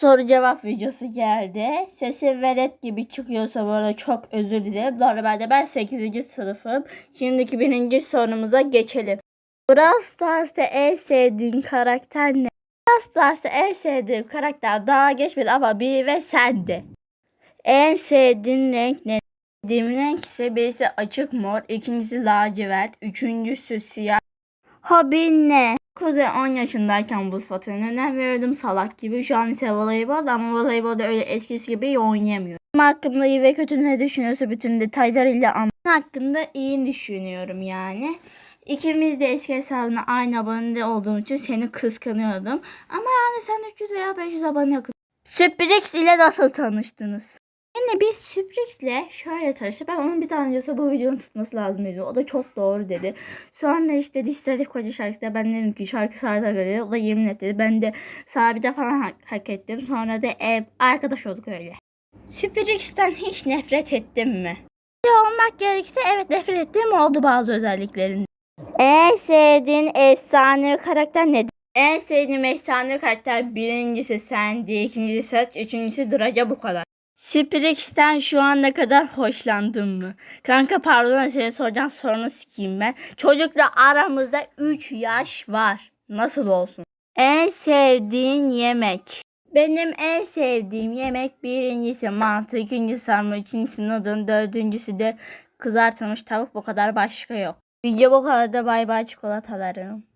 soru cevap videosu geldi. Sesi velet gibi çıkıyorsa bu arada çok özür dilerim. Normalde ben 8. sınıfım. Şimdiki birinci sorumuza geçelim. Brawl Stars'ta en sevdiğin karakter ne? Brawl Stars'ta en sevdiğim karakter daha geçmedi ama bir ve sende. En sevdiğin renk ne? Sevdiğim renk ise birisi açık mor, ikincisi lacivert, üçüncüsü siyah. Hobin ne? Kuzey 10 yaşındayken buz patenine önem veriyordum salak gibi. Şu an ise voleybol ama voleybolda öyle eskisi gibi oynayamıyorum. Benim hakkımda iyi ve kötü ne düşünüyorsa bütün detaylarıyla anlatım hakkında iyi düşünüyorum yani. İkimiz de eski hesabına aynı abone olduğum için seni kıskanıyordum. Ama yani sen 300 veya 500 abone yakın. Süprix ile nasıl tanıştınız? Yine biz Süprix'le şöyle tanıştık. Ben onun bir tane diyorsa bu videonun tutması lazım dedi. O da çok doğru dedi. Sonra işte Dijital Koca şarkısında ben dedim ki şarkı Sardar dedi. O da yemin et dedi. Ben de sabite falan hak, hak ettim. Sonra da ev arkadaş olduk öyle. Süprix'ten hiç nefret ettim mi? olmak gerekirse evet nefret ettiğim oldu bazı özelliklerinde. En sevdiğin efsane karakter nedir? En sevdiğim efsane karakter birincisi Sandy, ikincisi Search, üçüncüsü Duraca bu kadar. Sprix'ten şu an ne kadar hoşlandın mı? Kanka pardon seni soracağım sorunu sikeyim ben. Çocukla aramızda 3 yaş var. Nasıl olsun? En sevdiğin yemek? Benim en sevdiğim yemek birincisi mantı, ikincisi sarma, üçüncüsü noodle, dördüncüsü de kızartılmış tavuk bu kadar başka yok. Video bu kadar da bay bay çikolatalarım.